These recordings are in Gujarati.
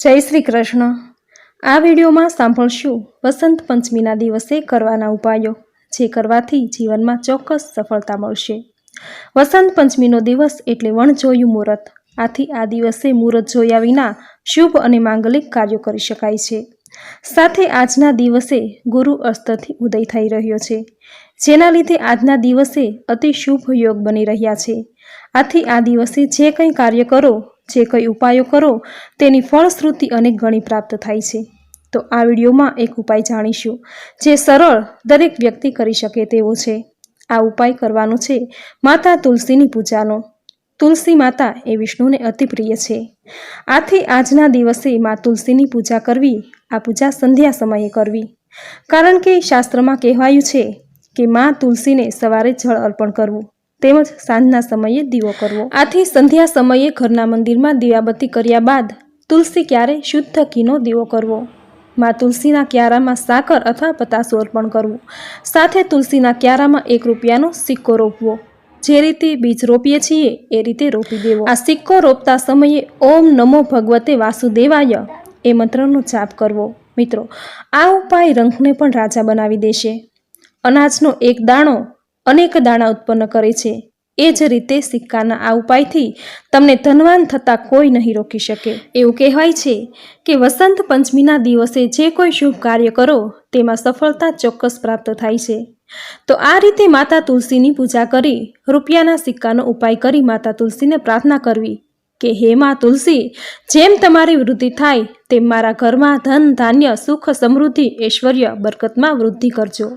જય શ્રી કૃષ્ણ. આ વિડીયોમાં સાંભળશું વસંત પંચમીના દિવસે કરવાના ઉપાયો, જે કરવાથી જીવનમાં ચોક્કસ સફળતા મળશે. વસંત પંચમીનો દિવસ એટલે વણજોયું મુહૂર્ત. આથી આ દિવસે મુહૂર્ત જોયા વિના શુભ અને માંગલિક કાર્યો કરી શકાય છે. સાથે આજના દિવસે ગુરુ અસ્તથી ઉદય થઈ રહ્યો છે. જેના લીધે આજના દિવસે અતિ શુભ યોગ બની રહ્યા છે. આથી આ દિવસે જે કંઈ કાર્ય કરો જે કંઈ ઉપાયો કરો, તેની ફળશ્રુતિ અનેક ગણી પ્રાપ્ત થાય છે. તો આ વિડીયોમાં એક ઉપાય જાણીશું, જે સરળ દરેક વ્યક્તિ કરી શકે તેવો છે. આ ઉપાય કરવાનો છે માતા તુલસીની પૂજાનો. તુલસી માતા એ વિષ્ણુને અતિ પ્રિય છે. આથી આજના દિવસે મા તુલસીની પૂજા કરવી, આ પૂજા સંધ્યા સમયે કરવી. કારણ કે શાસ્ત્રમાં કહેવાયું છે કે મા તુલસીને સવારે જળ અર્પણ કરવું. તેમજ સાંજના સમયે દીવો કરવો. આથી સંધ્યા સમયે ઘરના મંદિરમાં દીવાબત્તી કર્યા બાદ તુલસી ક્યારે શુદ્ધ ઘીનો દીવો કરવો? માં તુલસીના ક્યારામાં સાકર અથવા પતાસો અર્પણ કરવું. સાથે તુલસીના ક્યારામાં એક રૂપિયાનો સિક્કો રોપવો. જે રીતે બીજ રોપીએ છીએ, એ રીતે રોપી દેવો. આ સિક્કો રોપતા સમયે ઓમ નમો ભગવતે વાસુદેવાય એ મંત્રનો જાપ કરવો. મિત્રો, આ ઉપાય રંગને પણ રાજા બનાવી દેશે. અનાજનો એક દાણો અનેક દાણા ઉત્પન્ન કરે છે. એ જ રીતે સિક્કાના આ ઉપાયથી તમને ધનવાન થતાં કોઈ નહીં રોકી શકે. એવું કહેવાય છે કે વસંત પંચમીના દિવસે જે કોઈ શુભ કાર્ય કરો, તેમાં સફળતા ચોક્કસ પ્રાપ્ત થાય છે. તો આ રીતે માતા તુલસીની પૂજા કરી, રૂપિયાના સિક્કાનો ઉપાય કરી માતા તુલસીને પ્રાર્થના કરવી કે, હે માં તુલસી, જેમ તમારી વૃદ્ધિ થાય, તેમ મારા ઘરમાં ધન, ધાન્ય, સુખ, સમૃદ્ધિ, ઐશ્વર્ય, બરકતમાં વૃદ્ધિ કરજો.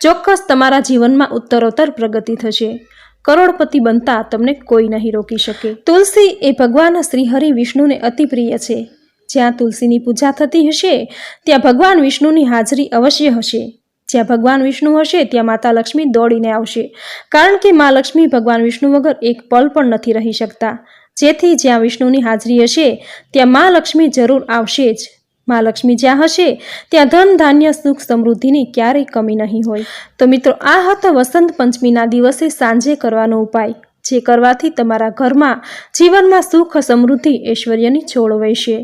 ચોક્કસ તમારા જીવનમાં ઉત્તરોત્તર પ્રગતિ થશે. કરોડપતિ બનતા તમને કોઈ નહીં રોકી શકે. તુલસી એ ભગવાન શ્રી હરિ વિષ્ણુને અતિ પ્રિય છે. જ્યાં તુલસીની પૂજા થતી હશે, ત્યાં ભગવાન વિષ્ણુની હાજરી અવશ્ય હશે. જ્યાં ભગવાન વિષ્ણુ હશે, ત્યાં માતા લક્ષ્મી દોડીને આવશે. કારણ કે મા લક્ષ્મી ભગવાન વિષ્ણુ વગર એક પલ પણ નથી રહી શકતા. જેથી જ્યાં વિષ્ણુની હાજરી હશે, ત્યાં મા લક્ષ્મી જરૂર આવશે જ. મા લક્ષ્મી જ્યાં હશે, ત્યાં ધન, ધાન્ય, સુખ, સમૃદ્ધિની ક્યારેય કમી નહીં હોય. તો મિત્રો, આ હતો વસંત પંચમીના દિવસે સાંજે કરવાનો ઉપાય, જે કરવાથી તમારા ઘરમાં જીવનમાં સુખ, સમૃદ્ધિ, ઐશ્વર્યની છોડ વહેશે.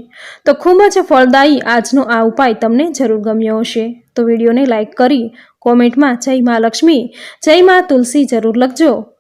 તો ખૂબ જ ફળદાયી આજનો આ ઉપાય તમને જરૂર ગમ્યો હશે. તો વિડીયોને લાઇક કરી કોમેન્ટમાં જય મા લક્ષ્મી જય મા તુલસી જરૂર લખજો.